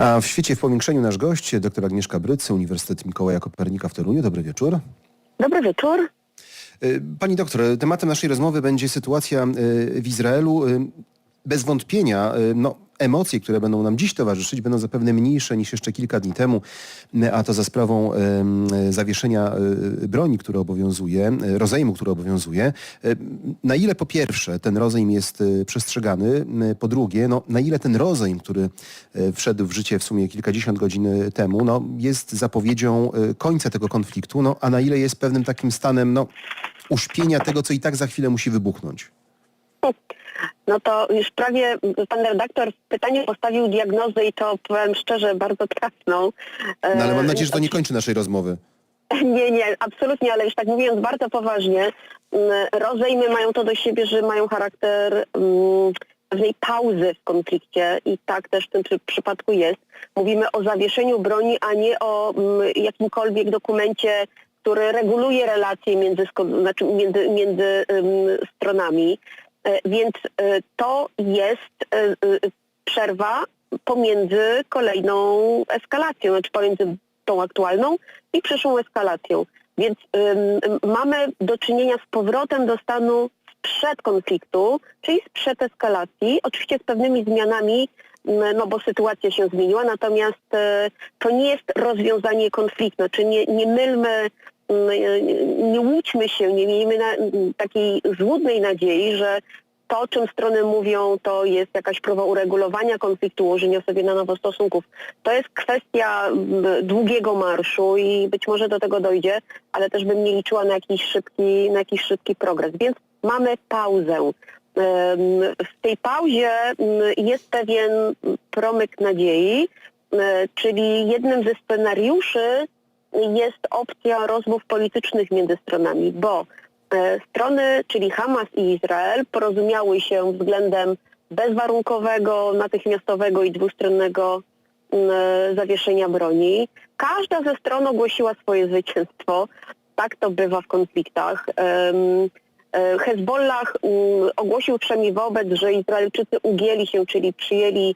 A w świecie w powiększeniu nasz gość, dr Agnieszka Brycy, Uniwersytet Mikołaja Kopernika w Toruniu. Dobry wieczór. Dobry wieczór. Y, Pani doktor, tematem naszej rozmowy będzie sytuacja y, w Izraelu. Y, Bez wątpienia no, emocje, które będą nam dziś towarzyszyć, będą zapewne mniejsze niż jeszcze kilka dni temu, y, a to za sprawą y, zawieszenia y, broni, które obowiązuje, rozejmu, który obowiązuje. Na ile po pierwsze ten rozejm jest przestrzegany, po drugie, no, na ile ten rozejm, który wszedł w życie w sumie kilkadziesiąt godzin temu, no, jest zapowiedzią końca tego konfliktu, no, a na ile jest pewnym takim stanem no, uśpienia tego, co i tak za chwilę musi wybuchnąć. No to już prawie pan redaktor pytanie postawił diagnozę i to powiem szczerze bardzo trafną. E, No ale mam nadzieję, że to nie kończy naszej rozmowy. Nie, nie, absolutnie, ale już tak mówiąc bardzo poważnie, mm, rozejmy mają to do siebie, że mają charakter mm, pewnej pauzy w konflikcie i tak też w tym przy, przypadku jest. Mówimy o zawieszeniu broni, a nie o mm, jakimkolwiek dokumencie, który reguluje relacje między, znaczy między, między ym, stronami. E, Więc e, to jest e, przerwa pomiędzy kolejną eskalacją, znaczy pomiędzy tą aktualną i przyszłą eskalacją. Więc mamy do czynienia z powrotem do stanu sprzed konfliktu, czyli sprzed eskalacji, oczywiście z pewnymi zmianami, no bo sytuacja się zmieniła, natomiast to nie jest rozwiązanie konfliktu, znaczy nie, nie mylmy, nie łudźmy się, nie miejmy na, takiej złudnej nadziei, że to, o czym strony mówią, to jest jakaś próba uregulowania konfliktu, ułożenia sobie na nowo stosunków. To jest kwestia długiego marszu i być może do tego dojdzie, ale też bym nie liczyła na jakiś szybki, na jakiś szybki progres. Więc mamy pauzę. W tej pauzie m, jest pewien promyk nadziei, e, czyli jednym ze scenariuszy jest opcja rozmów politycznych między stronami, bo e, strony, czyli Hamas i Izrael, porozumiały się względem bezwarunkowego, natychmiastowego i dwustronnego m, e, zawieszenia broni. Każda ze stron ogłosiła swoje zwycięstwo. Tak to bywa w konfliktach. E, Hezbollah mm, ogłosił przynajmniej wobec, że Izraelczycy ugięli się, czyli przyjęli mm,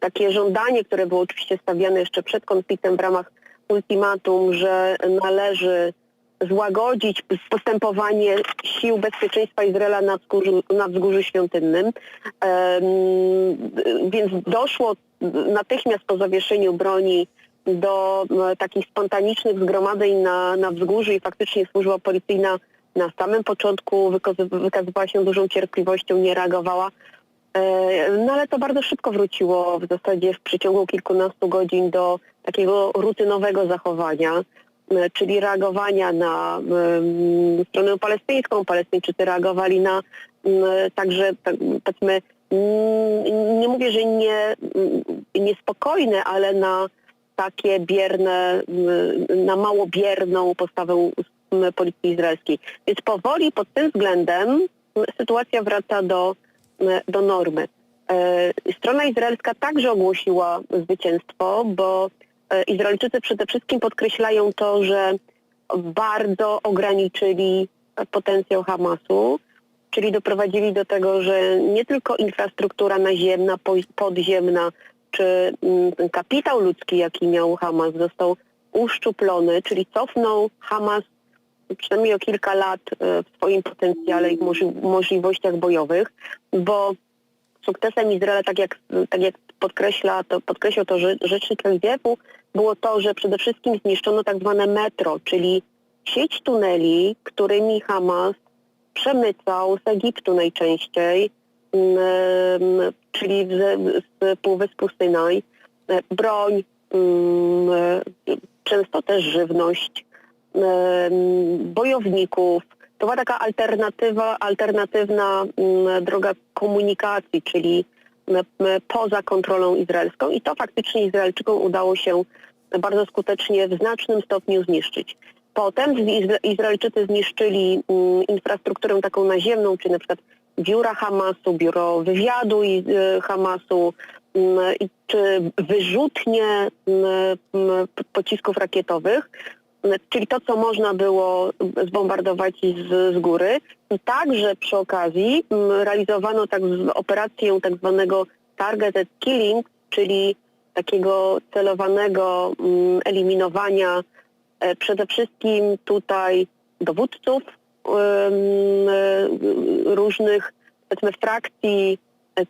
takie żądanie, które było oczywiście stawiane jeszcze przed konfliktem w ramach ultimatum, że należy złagodzić postępowanie sił bezpieczeństwa Izraela na wzgórzu, na wzgórzu świątynnym. Więc doszło natychmiast po zawieszeniu broni do e, takich spontanicznych zgromadzeń na, na wzgórzu i faktycznie służba policyjna na samym początku wykazy- wykazywała się dużą cierpliwością, nie reagowała. E, No ale to bardzo szybko wróciło w zasadzie w przeciągu kilkunastu godzin do takiego rutynowego zachowania, e, czyli reagowania na stronę palestyńską. Palestyńczycy reagowali na także tak, powiedzmy nie mówię, że nie niespokojne, ale na takie bierne, na mało bierną postawę policji izraelskiej. Więc powoli pod tym względem sytuacja wraca do, do normy. E, Strona izraelska także ogłosiła zwycięstwo, bo e, Izraelczycy przede wszystkim podkreślają to, że bardzo ograniczyli potencjał Hamasu, czyli doprowadzili do tego, że nie tylko infrastruktura naziemna, po- podziemna, czy mm, ten kapitał ludzki, jaki miał Hamas, został uszczuplony, czyli cofnął Hamas przynajmniej o kilka lat e, w swoim potencjale i możli- możliwościach bojowych, bo sukcesem Izraela, tak jak, tak jak podkreśla, to, podkreślał to rze- rzecznik IDF-u, było to, że przede wszystkim zniszczono tak zwane metro, czyli sieć tuneli, którymi Hamas przemycał z Egiptu najczęściej, mm, em, czyli z, z Półwyspu Synaj, e, broń, mm, e, często też żywność, bojowników. To była taka alternatywa, alternatywna mm, droga komunikacji, czyli poza kontrolą izraelską i to faktycznie Izraelczykom udało się bardzo skutecznie w znacznym stopniu zniszczyć. Potem Izra- Izraelczycy zniszczyli mm, infrastrukturę taką naziemną, czyli na przykład biura Hamasu, biuro wywiadu y, Hamasu, mm, czy wyrzutnie pocisków rakietowych, czyli to, co można było zbombardować z, z góry. Także przy okazji mm, realizowano tak operację tak zwanego targeted killing, czyli takiego celowanego mm, eliminowania e, przede wszystkim tutaj dowódców e, różnych powiedzmy frakcji,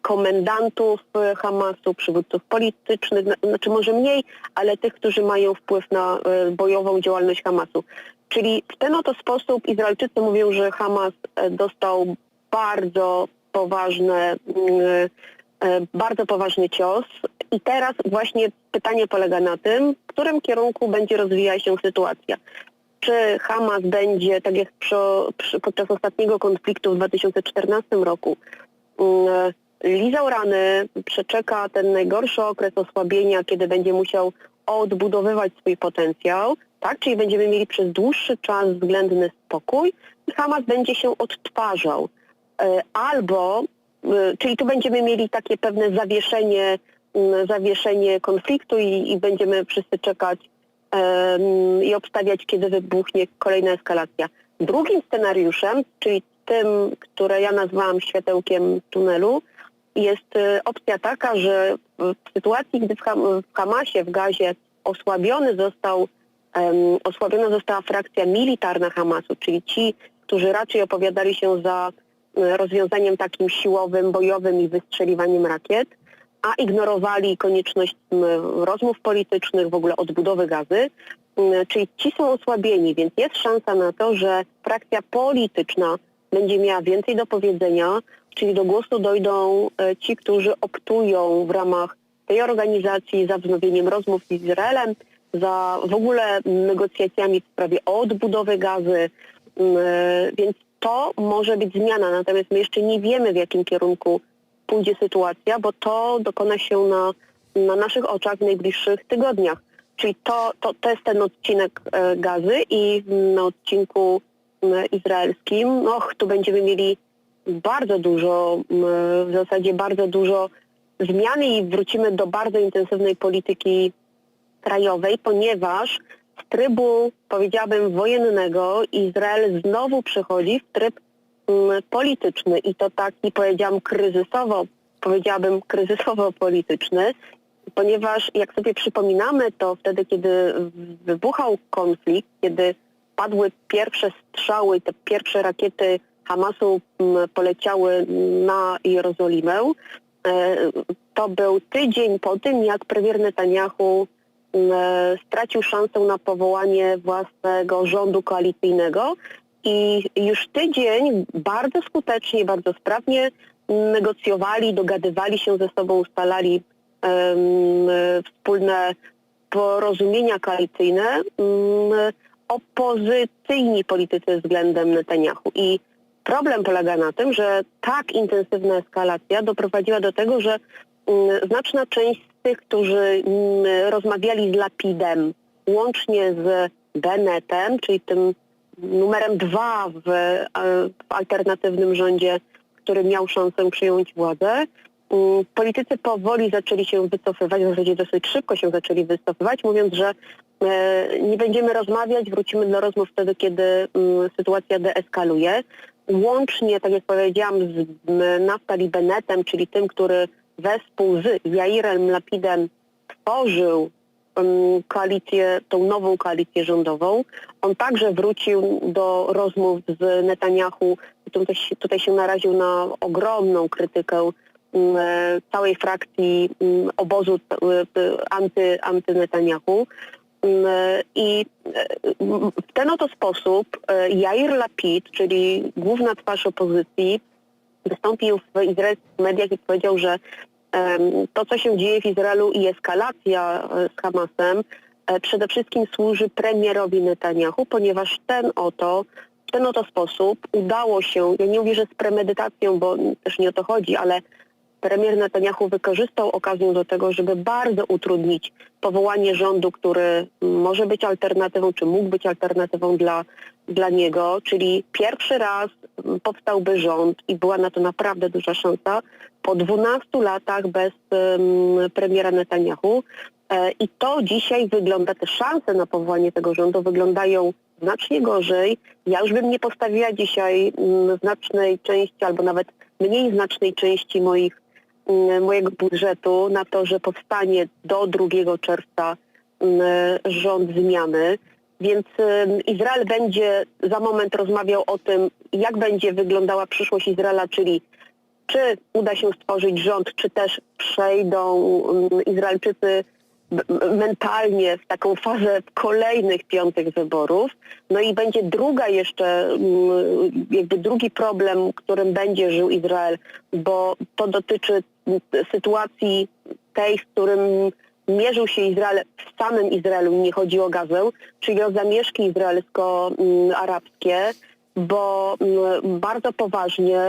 komendantów e, Hamasu, przywódców politycznych, na- znaczy może mniej, ale tych, którzy mają wpływ na e, bojową działalność Hamasu. Czyli w ten oto sposób Izraelczycy mówią, że Hamas e, dostał bardzo poważne, mm, bardzo poważny cios. I teraz właśnie pytanie polega na tym, w którym kierunku będzie rozwijała się sytuacja. Czy Hamas będzie, tak jak przy, przy, podczas ostatniego konfliktu w 2014 roku, mm, lizał rany, przeczeka ten najgorszy okres osłabienia, kiedy będzie musiał odbudowywać swój potencjał, tak? Czyli będziemy mieli przez dłuższy czas względny spokój i Hamas będzie się odtwarzał. E, Albo, e, czyli tu będziemy mieli takie pewne zawieszenie, zawieszenie konfliktu i, i będziemy wszyscy czekać em, i obstawiać, kiedy wybuchnie kolejna eskalacja. Drugim scenariuszem, czyli tym, które ja nazwałam światełkiem tunelu, jest e, opcja taka, że w sytuacji, gdy w, Ham- w Hamasie, w Gazie osłabiony został, em, osłabiona została frakcja militarna Hamasu, czyli ci, którzy raczej opowiadali się za e, rozwiązaniem takim siłowym, bojowym i wystrzeliwaniem rakiet, a ignorowali konieczność rozmów politycznych, w ogóle odbudowy gazy, m, czyli ci są osłabieni, więc jest szansa na to, że frakcja polityczna będzie miała więcej do powiedzenia, czyli do głosu dojdą e, ci, którzy optują w ramach tej organizacji za wznowieniem rozmów z Izraelem, za w ogóle negocjacjami w sprawie odbudowy gazy, m, e, więc to może być zmiana, natomiast my jeszcze nie wiemy w jakim kierunku pójdzie sytuacja, bo to dokona się na, na naszych oczach w najbliższych tygodniach. Czyli to, to, to jest ten odcinek e, gazy i na odcinku izraelskim, och, tu będziemy mieli bardzo dużo, w zasadzie bardzo dużo zmiany i wrócimy do bardzo intensywnej polityki krajowej, ponieważ z trybu, powiedziałabym, wojennego Izrael znowu przechodzi w tryb polityczny. I to taki, powiedziałam, kryzysowo, powiedziałabym, kryzysowo-polityczny, ponieważ jak sobie przypominamy, to wtedy, kiedy wybuchał konflikt, kiedy padły pierwsze strzały te pierwsze rakiety Hamasu mm, poleciały na Jerozolimę, e, to był tydzień po tym, jak premier Netanyahu m, e, stracił szansę na powołanie własnego rządu koalicyjnego. I już tydzień bardzo skutecznie, bardzo sprawnie negocjowali, dogadywali się ze sobą, ustalali e, wspólne porozumienia koalicyjne opozycyjni politycy względem Netanyahu. I problem polega na tym, że tak intensywna eskalacja doprowadziła do tego, że mm, znaczna część z tych, którzy mm, rozmawiali z Lapidem, łącznie z Bennettem, czyli tym numerem dwa w, e, w alternatywnym rządzie, który miał szansę przyjąć władzę, mm, politycy powoli zaczęli się wycofywać, w zasadzie dosyć szybko się zaczęli wycofywać, mówiąc, że nie będziemy rozmawiać, wrócimy do rozmów wtedy, kiedy mm, sytuacja deeskaluje. Łącznie, tak jak powiedziałam, z Naftali Bennettem, czyli tym, który wespół z Jairem Lapidem tworzył em, koalicję, tą nową koalicję rządową. On także wrócił do rozmów z Netanyahu. Tutaj, tutaj się naraził na ogromną krytykę m, e, całej frakcji obozu e, e, anty, anty-Netanyahu. M, e, I e, w ten oto sposób e, Jair Lapid, czyli główna twarz opozycji, wystąpił w izraelskich mediach i powiedział, że to, co się dzieje w Izraelu i eskalacja e, z Hamasem e, przede wszystkim służy premierowi Netanyahu, ponieważ ten oto, w ten oto sposób udało się, ja nie mówię, że z premedytacją, bo też nie o to chodzi, ale premier Netanyahu wykorzystał okazję do tego, żeby bardzo utrudnić powołanie rządu, który może być alternatywą, czy mógł być alternatywą dla, dla niego, czyli pierwszy raz powstałby rząd i była na to naprawdę duża szansa po 12 latach bez em, premiera Netanyahu. E, I to dzisiaj wygląda, te szanse na powołanie tego rządu wyglądają znacznie gorzej. Ja już bym nie postawiła dzisiaj mm, znacznej części albo nawet mniej znacznej części moich mojego budżetu na to, że powstanie do 2 czerwca mm, rząd zmiany. Więc Izrael będzie za moment rozmawiał o tym, jak będzie wyglądała przyszłość Izraela, czyli czy uda się stworzyć rząd, czy też przejdą Izraelczycy mentalnie w taką fazę kolejnych piątych wyborów. No i będzie druga jeszcze, jakby drugi problem, którym będzie żył Izrael, bo to dotyczy sytuacji tej, w którym mierzył się Izrael w samym Izraelu, nie chodzi o Gazę, czyli o zamieszki izraelsko-arabskie, bo bardzo poważnie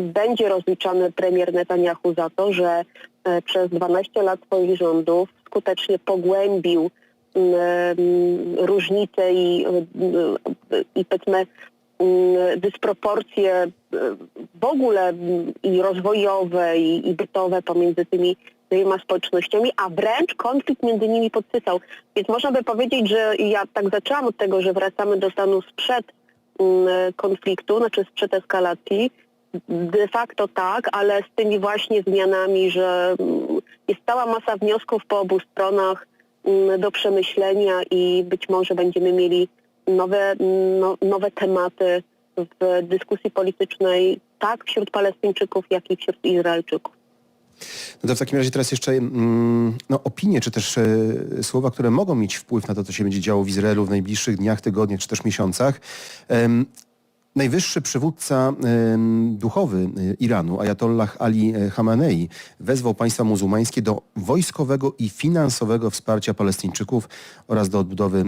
będzie rozliczany premier Netanyahu za to, że przez 12 lat swoich rządów skutecznie pogłębił mm, różnice i, i powiedzmy mm, dysproporcje e, w ogóle mm, i rozwojowe i, i bytowe pomiędzy tymi dwiema społecznościami, a wręcz konflikt między nimi podsycał. Więc można by powiedzieć, że ja tak zaczęłam od tego, że wracamy do stanu sprzed mm, konfliktu, znaczy sprzed eskalacji. De facto tak, ale z tymi właśnie zmianami, że mm, jest cała masa wniosków po obu stronach mm, do przemyślenia i być może będziemy mieli nowe, mm, no, nowe tematy w dyskusji politycznej tak wśród Palestyńczyków, jak i wśród Izraelczyków. No to w takim razie teraz jeszcze no, opinie, czy też e, słowa, które mogą mieć wpływ na to, co się będzie działo w Izraelu w najbliższych dniach, tygodniach, czy też miesiącach. Najwyższy przywódca duchowy e, Iranu, Ayatollah Ali e, Khamenei, wezwał państwa muzułmańskie do wojskowego i finansowego wsparcia Palestyńczyków oraz do odbudowy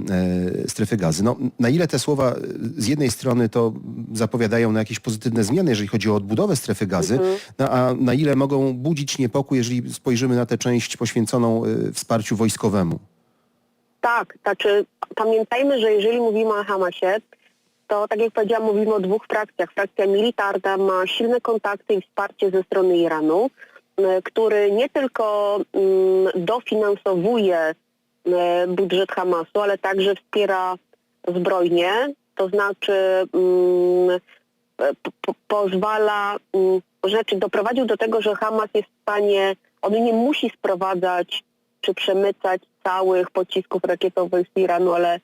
e, strefy gazy. No, na ile te słowa e, z jednej strony to zapowiadają na jakieś pozytywne zmiany, jeżeli chodzi o odbudowę strefy gazy, no, a na ile mogą budzić niepokój, jeżeli spojrzymy na tę część poświęconą wsparciu wojskowemu? Tak, znaczy pamiętajmy, że jeżeli mówimy o Hamasie, to tak jak powiedziałam, mówimy o dwóch frakcjach. Frakcja militarna ma silne kontakty i wsparcie ze strony Iranu, który nie tylko dofinansowuje budżet Hamasu, ale także wspiera zbrojnie, to znaczy po, po, pozwala, znaczy doprowadził do tego, że Hamas jest w stanie, on nie musi sprowadzać czy przemycać całych pocisków rakietowych z Iranu, ale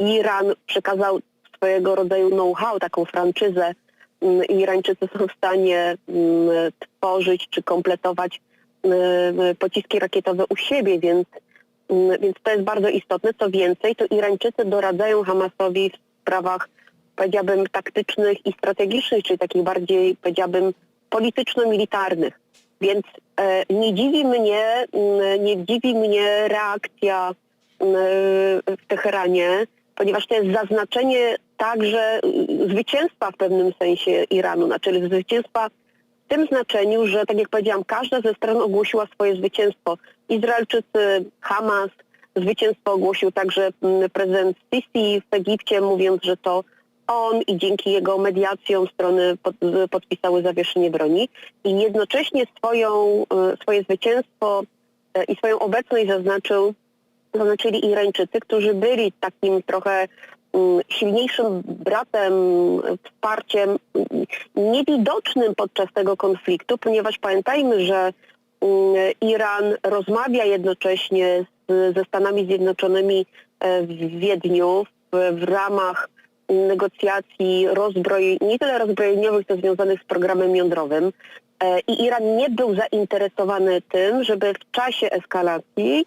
Iran przekazał swojego rodzaju know-how, taką franczyzę mm, Irańczycy są w stanie mm, tworzyć czy kompletować mm, pociski rakietowe u siebie, więc, więc to jest bardzo istotne. Co więcej, to Irańczycy doradzają Hamasowi w sprawach, powiedziałabym, taktycznych i strategicznych, czyli takich bardziej, powiedziałabym, polityczno-militarnych. Więc e, nie dziwi mnie, nie dziwi mnie reakcja w Teheranie, ponieważ to jest zaznaczenie także zwycięstwa w pewnym sensie Iranu, znaczy zwycięstwa w tym znaczeniu, że tak jak powiedziałam, każda ze stron ogłosiła swoje zwycięstwo. Izraelczycy, Hamas, zwycięstwo ogłosił także mm, prezydent Sisi w Egipcie, mówiąc, że to on i dzięki jego mediacjom strony pod, podpisały zawieszenie broni i jednocześnie swoją, e, swoje zwycięstwo e, i swoją obecność zaznaczył, zaznaczyli Irańczycy, którzy byli takim trochę mm, silniejszym bratem, wsparciem mm, niewidocznym podczas tego konfliktu, ponieważ pamiętajmy, że mm, Iran rozmawia jednocześnie ze Stanami Zjednoczonymi e, w Wiedniu w, w ramach negocjacji rozbroj, nie tyle rozbrojeniowych, to związanych z programem jądrowym. E, I Iran nie był zainteresowany tym, żeby w czasie eskalacji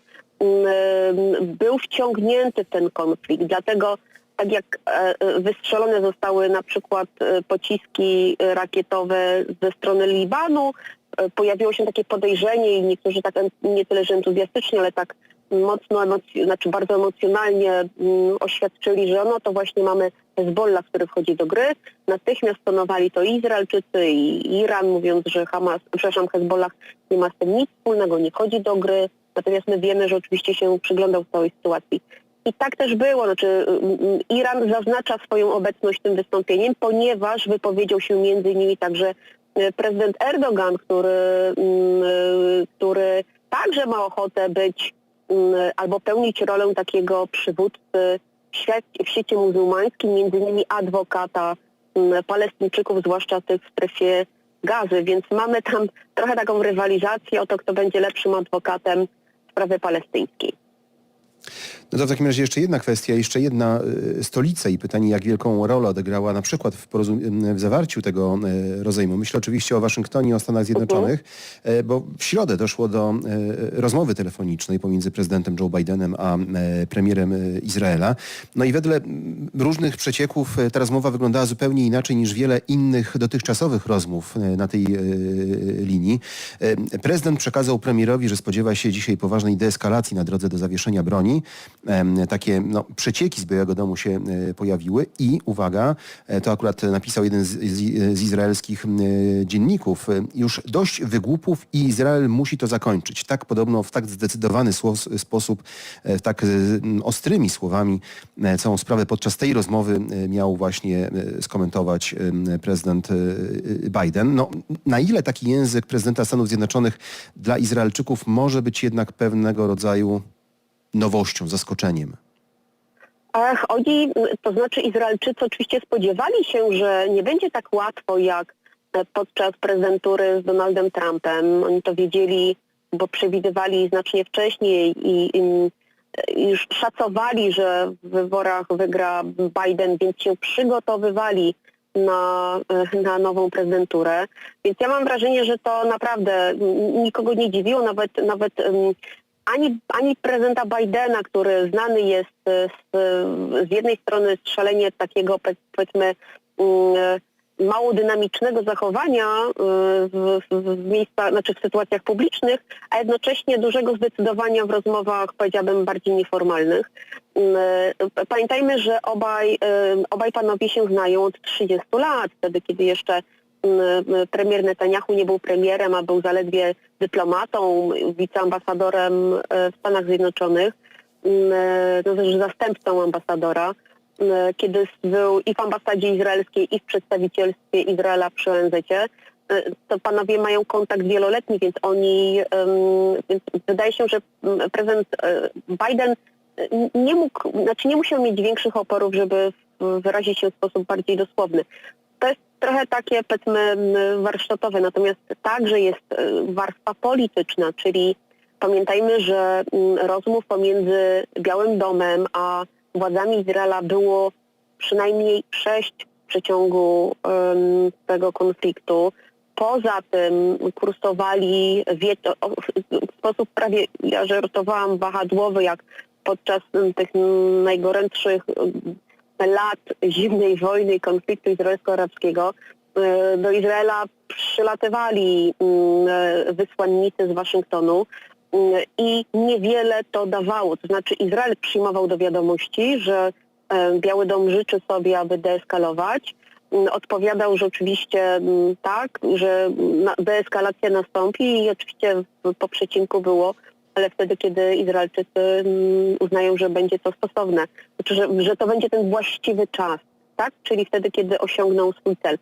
był wciągnięty w ten konflikt. Dlatego tak jak e, wystrzelone zostały na przykład e, pociski rakietowe ze strony Libanu, e, pojawiło się takie podejrzenie i niektórzy tak nie tyle, że entuzjastycznie, ale tak mocno, znaczy bardzo emocjonalnie mm, oświadczyli, że no to właśnie mamy Hezbollah, który wchodzi do gry. Natychmiast tonowali to Izraelczycy i Iran, mówiąc, że Hamas, przepraszam, Hezbollah nie ma z tym nic wspólnego, nie wchodzi do gry. Natomiast my wiemy, że oczywiście się przyglądał całej sytuacji. I tak też było, znaczy Iran zaznacza swoją obecność tym wystąpieniem, ponieważ wypowiedział się między innymi także e, prezydent Erdogan, który, e, który także ma ochotę być albo pełnić rolę takiego przywódcy w świecie, w muzułmańskim, między innymi adwokata Palestyńczyków, zwłaszcza tych w strefie gazy, więc mamy tam trochę taką rywalizację o to, kto będzie lepszym adwokatem sprawy palestyńskiej. No to w takim razie jeszcze jedna kwestia, jeszcze jedna y, stolica i pytanie, jak wielką rolę odegrała na przykład w, w zawarciu tego y, rozejmu. Myślę oczywiście o Waszyngtonie o Stanach Zjednoczonych, y, bo w środę doszło do rozmowy telefonicznej pomiędzy prezydentem Joe Bidenem a premierem Izraela. No i wedle różnych przecieków ta rozmowa wyglądała zupełnie inaczej niż wiele innych dotychczasowych rozmów na tej linii. Prezydent przekazał premierowi, że spodziewa się dzisiaj poważnej deeskalacji na drodze do zawieszenia broni. Takie no, przecieki z Białego Domu się e, pojawiły i uwaga, e, to akurat napisał jeden z, z, z izraelskich e, dzienników, już dość wygłupów i Izrael musi to zakończyć. Tak podobno w tak zdecydowany sposób, tak ostrymi słowami całą sprawę podczas tej rozmowy miał właśnie skomentować prezydent Biden. No, na ile taki język prezydenta Stanów Zjednoczonych dla Izraelczyków może być jednak pewnego rodzaju nowością, zaskoczeniem? Ach, oni, to znaczy Izraelczycy oczywiście spodziewali się, że nie będzie tak łatwo jak podczas prezydentury z Donaldem Trumpem. Oni to wiedzieli, bo przewidywali znacznie wcześniej i, i już szacowali, że w wyborach wygra Biden, więc się przygotowywali na, na nową prezydenturę. Więc ja mam wrażenie, że to naprawdę nikogo nie dziwiło, nawet, nawet ani, ani prezydenta Bidena, który znany jest e, z, z jednej strony z szalenie takiego powie- powiedzmy mm, mało dynamicznego zachowania e, w, w, miejscach, znaczy w sytuacjach publicznych, a jednocześnie dużego zdecydowania w rozmowach, powiedziałabym, bardziej nieformalnych. Mm, e, Pamiętajmy, że obaj, e, obaj panowie się znają od 30 lat, wtedy kiedy jeszcze premier Netanyahu nie był premierem, a był zaledwie dyplomatą, wiceambasadorem e, w Stanach Zjednoczonych, to też zastępcą ambasadora, kiedy był i w ambasadzie izraelskiej, i w przedstawicielstwie Izraela przy ONZ. To panowie mają kontakt wieloletni, więc oni, więc wydaje się, że mm, prezydent Biden nie mógł, znaczy nie musiał mieć większych oporów, żeby wyrazić się w sposób bardziej dosłowny. Trochę takie, powiedzmy, warsztatowe, natomiast także jest e, warstwa polityczna, czyli pamiętajmy, że rozmów pomiędzy Białym Domem a władzami Izraela było przynajmniej sześć w przeciągu em, tego konfliktu. Poza tym kursowali w sposób prawie, ja żartowałam, wahadłowy, jak podczas tych najgorętszych lat zimnej wojny i konfliktu izraelsko-arabskiego e, do Izraela przylatywali mm, e, wysłannicy z Waszyngtonu mm, i niewiele to dawało. To znaczy Izrael przyjmował do wiadomości, że e, Biały Dom życzy sobie, aby deeskalować. Mm, Odpowiadał, że oczywiście tak, że deeskalacja nastąpi i oczywiście po przecinku było, ale wtedy, kiedy Izraelczycy mm, uznają, że będzie to stosowne, znaczy, że, że to będzie ten właściwy czas, tak? Czyli wtedy, kiedy osiągną swój cel.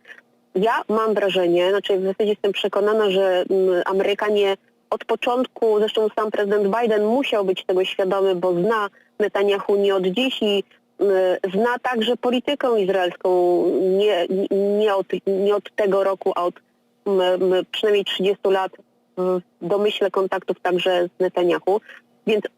Ja mam wrażenie, znaczy w zasadzie jestem przekonana, że mm, Amerykanie od początku, zresztą sam prezydent Biden musiał być tego świadomy, bo zna Netanyahu nie od dziś i mm, zna także politykę izraelską nie, nie, od, nie od tego roku, a od przynajmniej 30 lat w domyśle kontaktów także z Netanyahu. Więc y,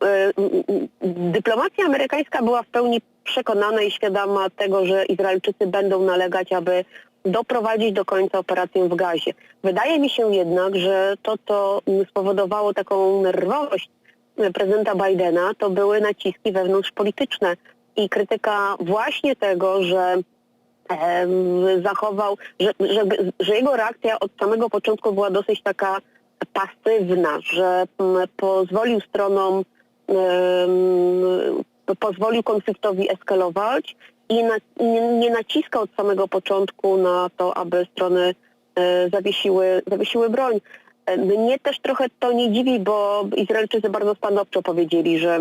dyplomacja amerykańska była w pełni przekonana i świadoma tego, że Izraelczycy będą nalegać, aby doprowadzić do końca operację w gazie. Wydaje mi się jednak, że to, co spowodowało taką nerwowość y, prezydenta Bidena, to były naciski wewnątrzpolityczne i krytyka właśnie tego, że zachował, że, że, że jego reakcja od samego początku była dosyć taka pasywna, że mm, pozwolił stronom, pozwolił konfliktowi eskalować i nie, naciskał od samego początku na to, aby strony e, zawiesiły, zawiesiły broń. E, Mnie też trochę to nie dziwi, bo Izraelczycy bardzo stanowczo powiedzieli, że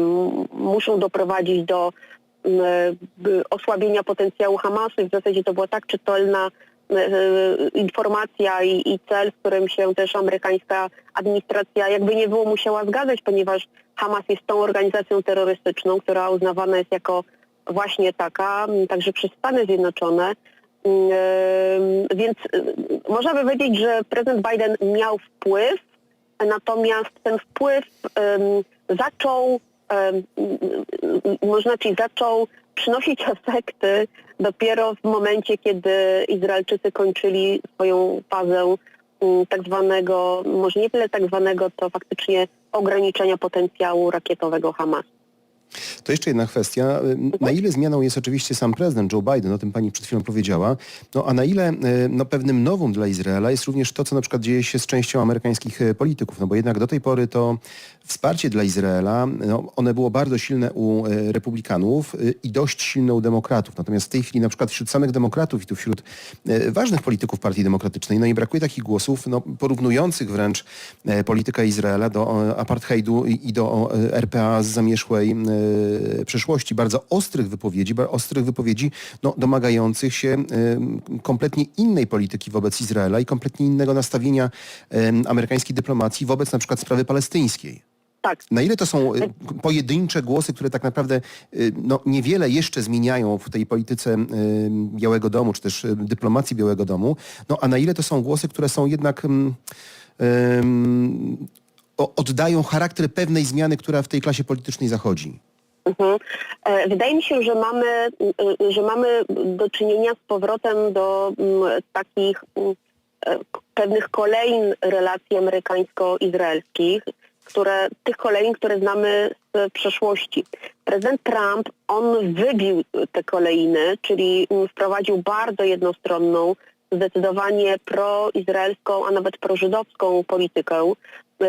muszą doprowadzić do b- osłabienia potencjału Hamasu i w zasadzie to była tak czytelna e, informacja i, cel, z którym się też amerykańska administracja jakby nie było musiała zgadzać, ponieważ Hamas jest tą organizacją terrorystyczną, która uznawana jest jako właśnie taka, także przez Stany Zjednoczone. Ym, Więc y, można by powiedzieć, że prezydent Biden miał wpływ, natomiast ten wpływ zaczął, można czyli zaczął przynosić efekty dopiero w momencie, kiedy Izraelczycy kończyli swoją fazę ym, tak zwanego, może nie tyle tak zwanego, to faktycznie ograniczenia potencjału rakietowego Hamas. To jeszcze jedna kwestia. Na ile zmianą jest oczywiście sam prezydent Joe Biden, o tym pani przed chwilą powiedziała, no a na ile e, no, pewnym nowum dla Izraela jest również to, co na przykład dzieje się z częścią amerykańskich e, polityków, no bo jednak do tej pory to wsparcie dla Izraela, no, one było bardzo silne u e, republikanów e, i dość silne u demokratów. Natomiast w tej chwili na przykład wśród samych demokratów i tu wśród e, ważnych polityków Partii Demokratycznej, no i brakuje takich głosów, no, porównujących wręcz politykę Izraela do apartheidu i, do RPA z zamieszłej e, przeszłości. Bardzo ostrych wypowiedzi, bardzo ostrych wypowiedzi no, domagających się kompletnie innej polityki wobec Izraela i kompletnie innego nastawienia amerykańskiej dyplomacji wobec na przykład sprawy palestyńskiej. Tak, Na ile to są e, pojedyncze głosy, które tak naprawdę e, no, niewiele jeszcze zmieniają w tej polityce e, Białego Domu, czy też dyplomacji Białego Domu, no a na ile to są głosy, które są jednak o- oddają charakter pewnej zmiany, która w tej klasie politycznej zachodzi. Mhm. E, Wydaje mi się, że mamy, y, że mamy do czynienia z powrotem do mm, takich mm, e, pewnych kolejn relacji amerykańsko-izraelskich, które, tych kolejn, które znamy z przeszłości. Prezydent Trump, on wybił te kolejny, czyli wprowadził bardzo jednostronną, zdecydowanie proizraelską, a nawet prożydowską politykę,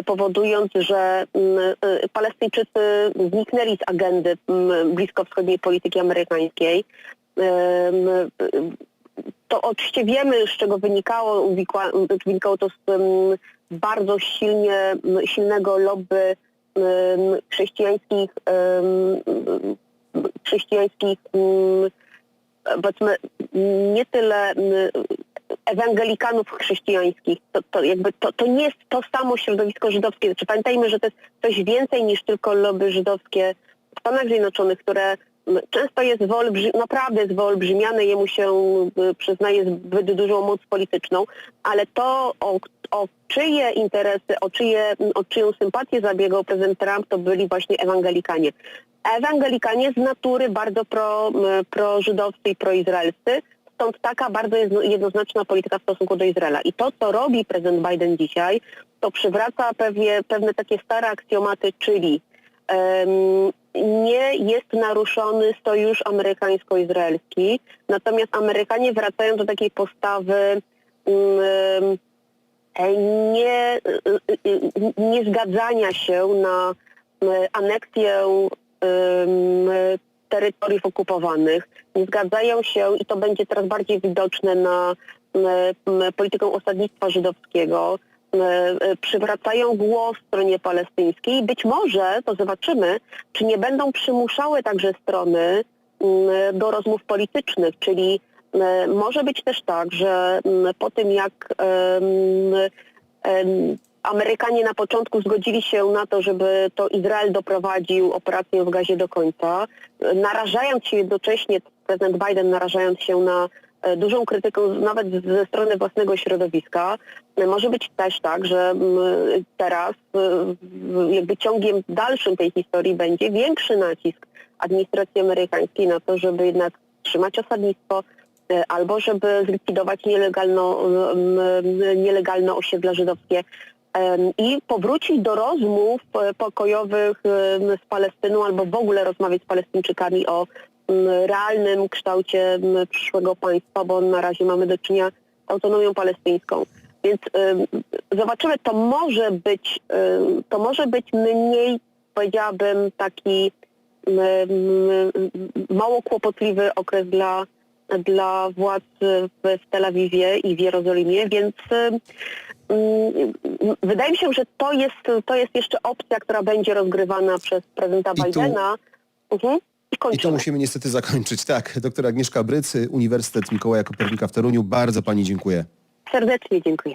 powodując, że mm, e, Palestyńczycy zniknęli z agendy mm, bliskowschodniej polityki amerykańskiej. E, To oczywiście wiemy, z czego wynikało, wynikało to z bardzo silnie, silnego lobby chrześcijańskich, chrześcijańskich powiedzmy nie tyle ewangelikanów chrześcijańskich. To, to, jakby to, to nie jest to samo środowisko żydowskie. Znaczy, pamiętajmy, że to jest coś więcej niż tylko lobby żydowskie w Stanach Zjednoczonych, które często jest wyolbrzy- naprawdę jest wyolbrzymiane, jemu się przyznaje zbyt dużą moc polityczną, ale to o, o czyje interesy, o, czyje, o czyją sympatię zabiegał prezydent Trump, to byli właśnie ewangelikanie. Ewangelikanie z natury bardzo pro, prożydowscy i proizraelscy, stąd taka bardzo jedno- jednoznaczna polityka w stosunku do Izraela. I to, co robi prezydent Biden dzisiaj, to przywraca pewnie, pewne takie stare aksjomaty, czyli nie jest naruszony sojusz amerykańsko-izraelski, natomiast Amerykanie wracają do takiej postawy nie, nie zgadzania się na aneksję terytoriów okupowanych. Nie zgadzają się i to będzie coraz bardziej widoczne na politykę osadnictwa żydowskiego. M, e, Przywracają głos stronie palestyńskiej. Być może, to zobaczymy, czy nie będą przymuszały także strony m, do rozmów politycznych, czyli m, może być też tak, że m, po tym jak Amerykanie na początku zgodzili się na to, żeby to Izrael doprowadził operację w gazie do końca, e, narażając się jednocześnie, prezydent Biden narażając się na e, dużą krytykę nawet ze strony własnego środowiska. E, Może być też tak, że teraz e, jakby ciągiem dalszym tej historii będzie większy nacisk administracji amerykańskiej na to, żeby jednak trzymać osadnictwo, e, albo żeby zlikwidować nielegalne osiedla żydowskie i powrócić do rozmów e, pokojowych z Palestyną albo w ogóle rozmawiać z Palestyńczykami o realnym kształcie m, przyszłego państwa, bo na razie mamy do czynienia z autonomią palestyńską. Więc zobaczymy, to może być, to może być mniej, powiedziałabym, taki mało kłopotliwy okres dla, dla władz w, Tel Awiwie i w Jerozolimie, więc Mm, Wydaje mi się, że to jest, to jest jeszcze opcja, która będzie rozgrywana przez prezydenta I tu- Bidena. Mhm. I I to kończymy. musimy niestety zakończyć. Tak, doktor Agnieszka Brycy, Uniwersytet Mikołaja Kopernika w Toruniu. Bardzo pani dziękuję. Serdecznie dziękuję.